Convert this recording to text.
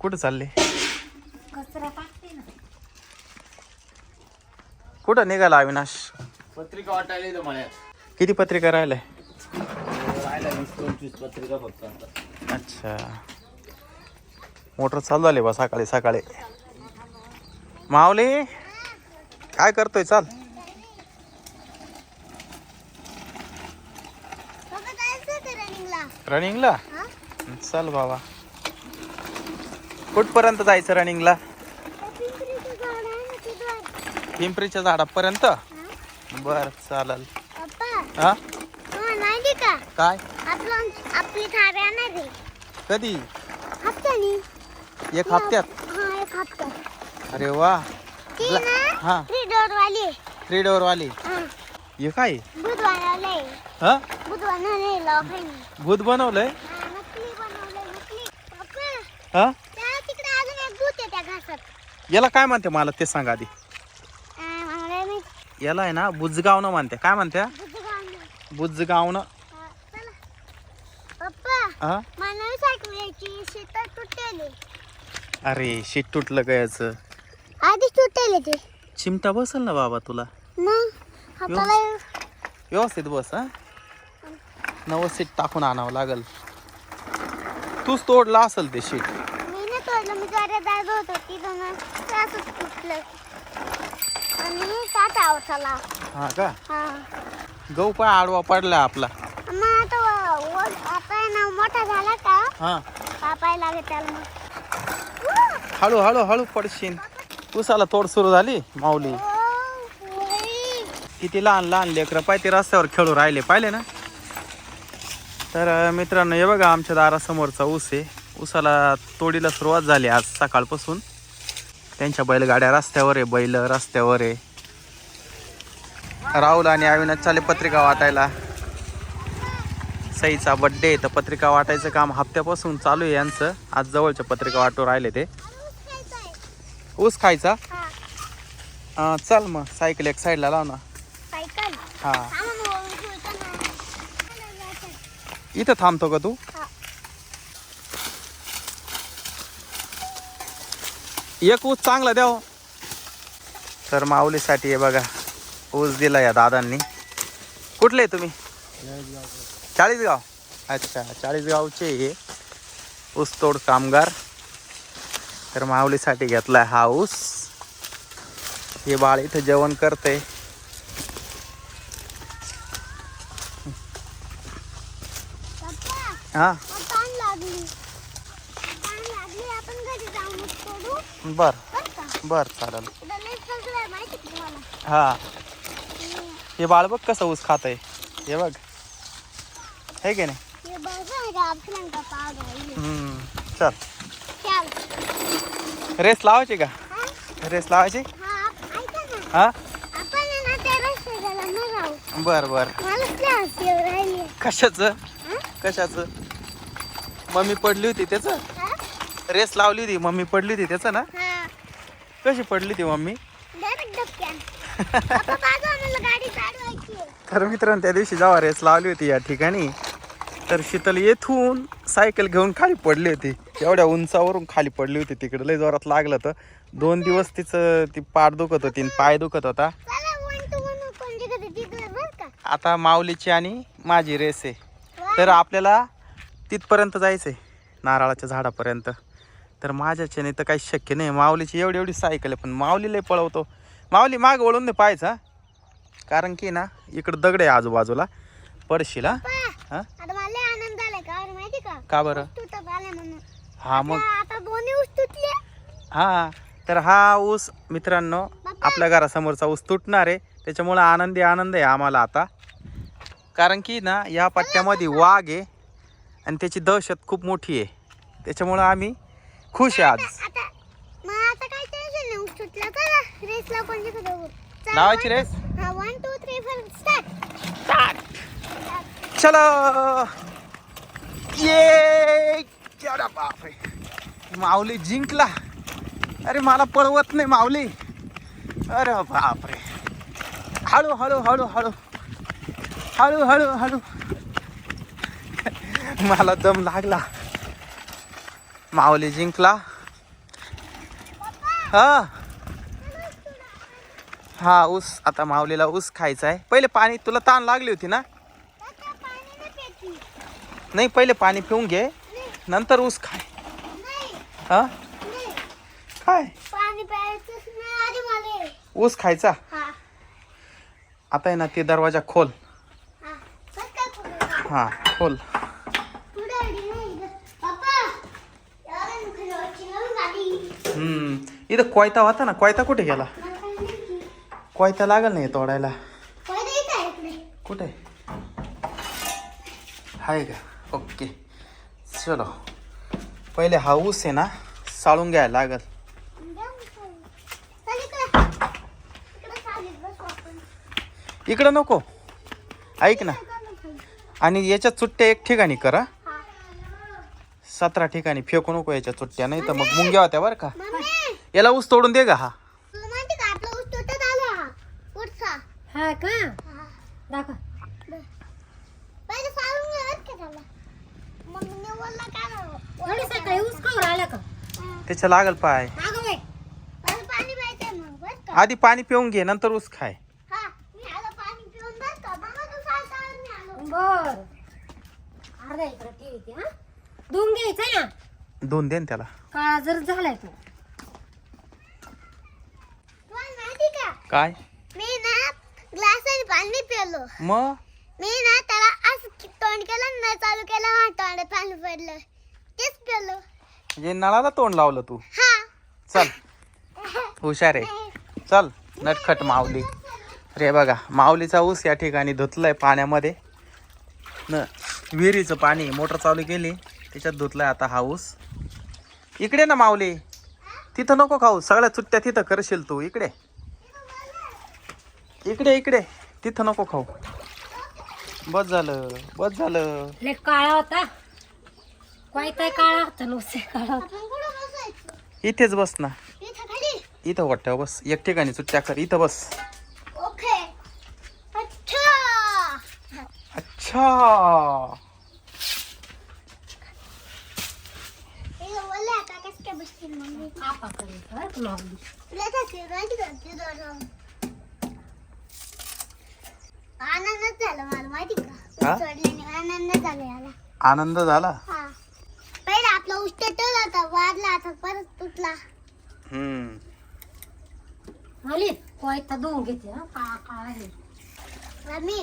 कुठं चालले? कचरा टाकते ना. कुठं निघाला अविनाश? पत्रिका वाटायला येतो मळ्यात. किती पत्रिका राहिल्या? राहिला वीस पंचवीस पत्रिका फक्त आता. अच्छा. मोटर चालू झाली बा सकाळी सकाळी. माऊली काय करतोय चाल? रनिंगला? चल बाबा. कुठपर्यंत जायचं रनिंगला? पिंपरीच्या झाडापर्यंत? बर चालल. हा? काय? आपली कधी? एक हप्त्यात? हा अरे वा. हा. थ्री डोअर वाली हा. काय. हा? भूत बनवलंय? हा त्या तिकडे अजून एक भूत आहे त्या घासात याला काय म्हणते मला ते सांगा आधी. याला आहे ना बुजगावनं म्हणते. काय बुजगावनं. हा? सायकलीची शेतात तुटेल. अरे शीट तुटलं का याचं? आधीच तुटेल ते. चिमटा बसल ना बाबा तुला? मग? हाताला व्यवस्थित बस हा? नवं सीट टाकून आणावं लागल. तूच तोडला असेल ते शीट मी होतो तिथं ना ते असंच तुटलं. आणि हा का? हा. गहू पाय आडवा पडला आपला. मग आता व- व- आता आहे ना मोठा झाला का? हा. कापाय लागेल त्याला मग. हळू हळू हळू पडशीन उसाला तोड सुरू झाली माऊली. ओ, वही. किती लहान लहान लेकरं पाय ते रस्त्यावर खेळू राहिले. पाहिले ना? तर मित्रांनो हे बघा आमच्या दारासमोरचा ऊस आहे. ऊसाला तोडीला सुरुवात झाली आज सकाळपासून. त्यांच्या बैलगाड्या रस्त्यावर आहे बैल रस्त्यावर आहे. राहुल आणि अविनाश चाले पत्रिका वाटायला. सईचा बड्डे आहे तर पत्रिका वाटायचं काम हप्त्यापासून चालू आहे यांचं. आज जवळच्या पत्रिका वाटू राहिले ते. ऊस खायचा? हा, चल मग सायकल एक साईडला लाव ना. हा सामान वळून ठेवतो ना. इथं थांबतो का तू? एक ऊस चांगला द्या हो. तर माऊलीसाठी आहे बघा ऊस दिला या दादांनी. कुठले आहे तुम्ही? चाळीसगाव. अच्छा चाळीसगावचे हे ऊसतोड कामगार. तर माऊलीसाठी घेतलाय हा ऊस. हे बाळ इथं जेवण करते पप्पा, हा मला तहान लागली तहान लागली आपण घरी जाऊन बर. बरं चालेल. हा. हे बाळ बघ कसं ऊस खात आहे हे बघ. हे की नाही. हम्म, चल. रेस लावायची का? रेस लावायची? हा, हा? बर बर. कशाचं? कशाचं? मम्मी पडली होती त्याचं? रेस लावली होती मम्मी पडली होती त्याचं ना. कशी पडली ती मम्मी. तर मित्रांनो त्या दिवशी जेव्हा रेस लावली होती या ठिकाणी तर शीतल येथून सायकल घेऊन खाली पडली होती एवढ्या उंचावरून खाली पडली होती तिकडे लय जोरात लागलं तर दोन दिवस तिचं ती पाठ दुखत होती आणि पाय दुखत होता? आता माऊलीची आणि माझी रेस आहे. तर आपल्याला तिथपर्यंत जायचं आहे नारळाच्या झाडापर्यंत. तर माझ्याच्याने तर काही शक्य नाही. माऊलीची एवढी एवढी सायकल आहे पण माऊली लय पळवतो. माऊली माग वळून नाही पाहायचा कारण की ना इकडं दगड आहे आजूबाजूला पडशील हा. का बरं? हा मग? हा तर हा ऊस मित्रांनो आपल्या घरासमोरचा ऊस तुटणार आहे. त्याच्यामुळं आनंदी आनंद आहे आम्हाला आता. कारण की ना या पट्ट्यामध्ये वाघ आहे. आणि त्याची दहशत खूप मोठी आहे. त्याच्यामुळं आम्ही खुश आहे आज. आता मग आता काय टेन्शन नाही ऊस तुटला चला रेसला पण जिकडे जाऊ. चला, लावायची रेस हा one two three four start चलो. ये बापरे माऊली जिंकला. अरे मला पळवत नाही माऊली. अरे बापरे. हळू हळू हळू हळू. हळू हळू हळू. मला दम लागला. माऊली जिंकला. हा. हा ऊस. आता माऊलीला ऊस खायचा आहे. पहिले पाणी तुला ताण लागली होती ना? नाही पहिले पाणी पिऊन घे. नंतर ऊस खाय. हा? काय ऊस खायचा? आता आहे ना ते दरवाजा खोल. हा हा खोल पुढे अडी नाही इथं. पप्पा याला नुकसान व्हायची ना गाडी हम्म. इथं कोयता होता ना कोयता कुठे गेला? कोयता लागल नाही तोडायला. कुठे? आहे का? ओके. चलो. पहिले हा ऊस आहे ना साळून घ्यायला लागल. इकडं नको. ऐक ना. आणि याच्या चुट्ट्या एक ठिकाणी करा. सतरा ठिकाणी फेकू नको याच्या चुट्ट्या नाही तर मग मुंग्या होत्या बरं का. मम्मी! याला ऊस तोडून दे का हा. तुला माहिती का आपला ऊस तुटत आला. हा पुढचा. हा का? हा. दाखव. पहिले सारून घे बरं का त्याला मम्मीने बोलला काय ना एवढे सकाळी ऊस खाऊन आला का? त्याच्या लागल पाय. अगं बाई पहिले पाणी प्यायचंय मग बरं का? आधी पाणी पिऊन घे नंतर ऊस खाय. हा मी आलो पाणी पिऊन बरं का? मग तू सांगता मी आलो. बर. अर्धा इकडे ठेवते हा? धुवून घ्यायचा ना? दोन दे ना त्याला. काळा जर झालाय तो. तुला माहिती का? काय? मी ना ग्लासाने पाणी पिलो. मग? मी ना त्याला असं कि- तोंड केलं ना चालू केलं हा तोंडात पाणी पडलं. तेच पिलो. म्हणजे नळाला तोंड लावलं तू? हा. चल. हुशार आहे. चल. नटखट माऊली. रे बघा माऊलीचा ऊस या ठिकाणी धुतलाय पाण्यामध्ये. न विहिरीचं पाणी मोटर चालू केली. त्याच्यात धुतलाय आता हा ऊस इकडे ना माऊली. तिथं नको खाऊ. सगळ्या चुट्ट्या तिथं करशील तू. इकडे. इकडे इकडे. तिथं नको खाऊ. बस झालं. बस झालं. लय काळा होता. कोयता काळा होता. नुसते काळा होता. आपण कुठं बसायचं इथेच बस ना. इथं खाली. इथं वाटतं बस. एक ठिकाणी चुट्ट्या कर. इथं बस. ओके. अच्छा अच्छा हे बोलले आता कसं काय बसतील मम्मी आपा करेल बरं का माऊली. तुला काय माहिती का ते दोन आनंदच झाला मला माहिती का हा? ऊस सोडल्याने आनंद झाला? याला आनंद झाला हा पहिला आपला तुटला होता वाढला आता परत तुटला हम्म माऊली कोयता धुवून घेते हा काळा काळा मम्मी